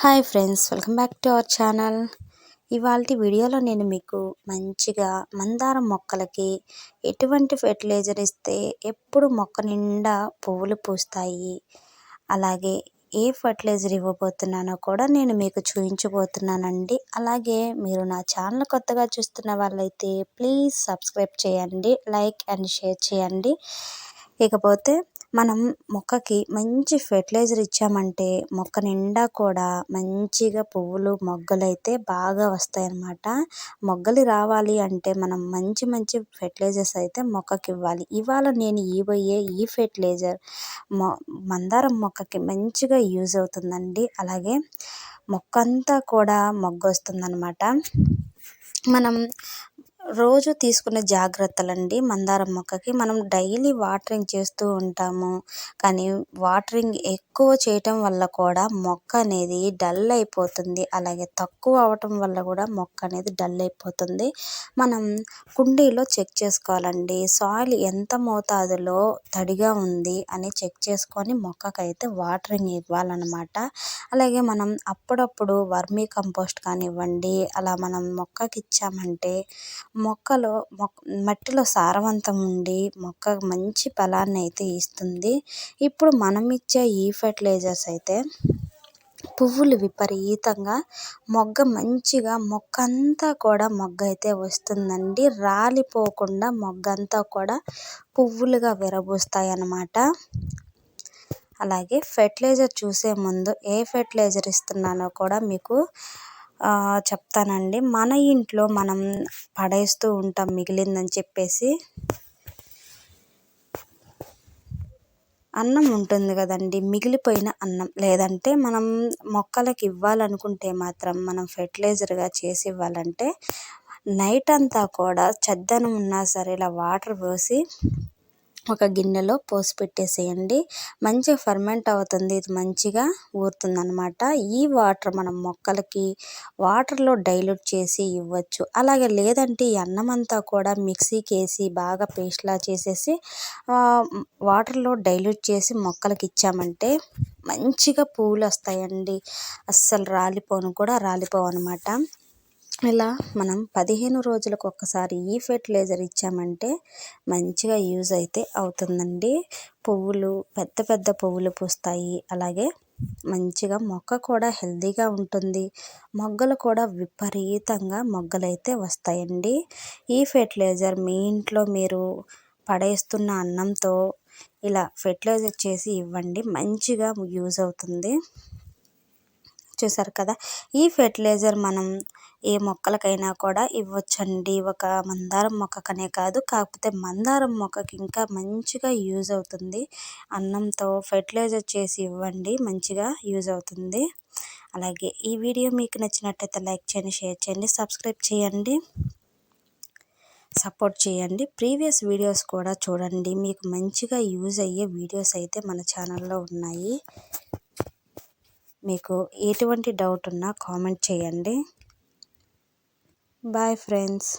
Hi friends welcome back to our channel. ఇవాళ వీడియోలో నేను మీకు మంచిగా మందారం మొక్కలకి ఎటువంటి ఫెర్టిలైజర్ ఇస్తే ఎప్పుడు మొక్క నిండా పువ్వులు పూస్తాయి అలాగే ఏ ఫర్టిలైజర్ ఇవ్వబోతున్నానో కూడా నేను మీకు చూపించబోతున్నానండి. అలాగే మీరు నా ఛానల్ కొత్తగా చూస్తున్న వాళ్ళైతే ప్లీజ్ సబ్స్క్రైబ్ చేయండి లైక్ అండ్ షేర్ చేయండి. ఇకపోతే మనం మొక్కకి మంచి ఫెర్టిలైజర్ ఇచ్చామంటే మొక్క నిండా కూడా మంచిగా పువ్వులు మొగ్గలు అయితే బాగా వస్తాయన్నమాట. మొగ్గలు రావాలి అంటే మనం మంచి మంచి ఫెర్టిలైజర్స్ అయితే మొక్కకి ఇవ్వాలి. ఇవాళ నేను ఇవ్వబోయే ఈ ఫెర్టిలైజర్ మొ మందారం మొక్కకి మంచిగా యూజ్ అవుతుందండి. అలాగే మొక్క అంతా కూడా మొగ్గ వస్తుందన్నమాట మనం రోజు తీసుకునే జాగ్రత్తలండి. మందారం మొక్కకి మనం డైలీ వాటరింగ్ చేస్తూ ఉంటాము. కానీ వాటరింగ్ ఎక్కువ చేయటం వల్ల కూడా మొక్క అనేది డల్ అయిపోతుంది. అలాగే తక్కువ అవటం వల్ల కూడా మొక్క అనేది డల్ అయిపోతుంది. మనం కుండీలో చెక్ చేసుకోవాలండి. సాయిల్ ఎంత మోతాదులో తడిగా ఉంది అని చెక్ చేసుకొని మొక్కకైతే వాటరింగ్ ఇవ్వాలన్నమాట. అలాగే మనం అప్పుడప్పుడు వర్మీ కంపోస్ట్ కానివ్వండి అలా మనం మొక్కకి ఇచ్చామంటే మొక్కలో మొక్ మట్టిలో సారవంతం ఉండి మొక్క మంచి ఫలాన్ని అయితే ఇస్తుంది. ఇప్పుడు మనం ఇచ్చే ఈ ఫెర్టిలైజర్స్ అయితే పువ్వులు విపరీతంగా మొగ్గ మంచిగా మొక్క అంతా కూడా మొగ్గ అయితే వస్తుందండి. రాలిపోకుండా మొగ్గ అంతా కూడా పువ్వులుగా విరబూస్తాయి అన్నమాట అలాగే ఫెర్టిలైజర్ చూసే ముందు ఏ ఫెర్టిలైజర్ ఇస్తున్నానో కూడా మీకు చెప్తానండి. మన ఇంట్లో మనం పడేస్తూ ఉంటాం మిగిలిందని చెప్పేసి. అన్నం ఉంటుంది కదండి మిగిలిపోయిన అన్నం. లేదంటే మనం మొక్కలకి ఇవ్వాలనుకుంటే మాత్రం మనం ఫెర్టిలైజర్గా చేసి ఇవ్వాలంటే నైట్ అంతా కూడా చెద్దనం ఉన్నా సరే ఇలా వాటర్ పోసి ఒక గిన్నెలో పోసి పెట్టేసేయండి. మంచిగా ఫర్మెంట్ అవుతుంది. ఇది మంచిగా ఊరుతుందనమాట ఈ వాటర్ మనం మొక్కలకి వాటర్లో డైల్యూట్ చేసి ఇవ్వచ్చు. అలాగే లేదంటే ఈ అన్నం అంతా కూడా మిక్సీకి వేసి బాగా పేస్ట్లా చేసేసి వాటర్లో డైల్యూట్ చేసి మొక్కలకి ఇచ్చామంటే మంచిగా పువ్వులు వస్తాయండి. అస్సలు రాలిపోను. కూడా రాలిపోవు అనమాట ఇలా మనం పదిహేను రోజులకు ఒక్కసారి ఈ ఫెర్టిలైజర్ ఇచ్చామంటే మంచిగా యూజ్ అయితే అవుతుందండి. పువ్వులు పెద్ద పెద్ద పువ్వులు పూస్తాయి. అలాగే మంచిగా మొక్క కూడా హెల్తీగా ఉంటుంది. మొగ్గలు కూడా విపరీతంగా మొగ్గలైతే వస్తాయండి. ఈ ఫెర్టిలైజర్ మీ ఇంట్లో మీరు పడేస్తున్న అన్నంతో ఇలా ఫెర్టిలైజర్ చేసి ఇవ్వండి. మంచిగా యూజ్ అవుతుంది. చూసారు కదా. ఈ ఫెర్టిలైజర్ మనం ఏ మొక్కలకైనా కూడా ఇవ్వచ్చండి. ఒక మందారం మొక్కకనే కాదు కాకపోతే మందారం మొక్కకి ఇంకా మంచిగా యూజ్ అవుతుంది. అన్నంతో ఫెర్టిలైజర్ చేసి ఇవ్వండి మంచిగా యూజ్ అవుతుంది. అలాగే ఈ వీడియో మీకు నచ్చినట్టయితే లైక్ చేయండి షేర్ చేయండి సబ్స్క్రైబ్ చేయండి సపోర్ట్ చేయండి. ప్రీవియస్ వీడియోస్ కూడా చూడండి. మీకు మంచిగా యూజ్ అయ్యే వీడియోస్ అయితే మన ఛానల్లో ఉన్నాయి. మీకు ఎటువంటి డౌట్ ఉన్నా కామెంట్ చేయండి. Bye friends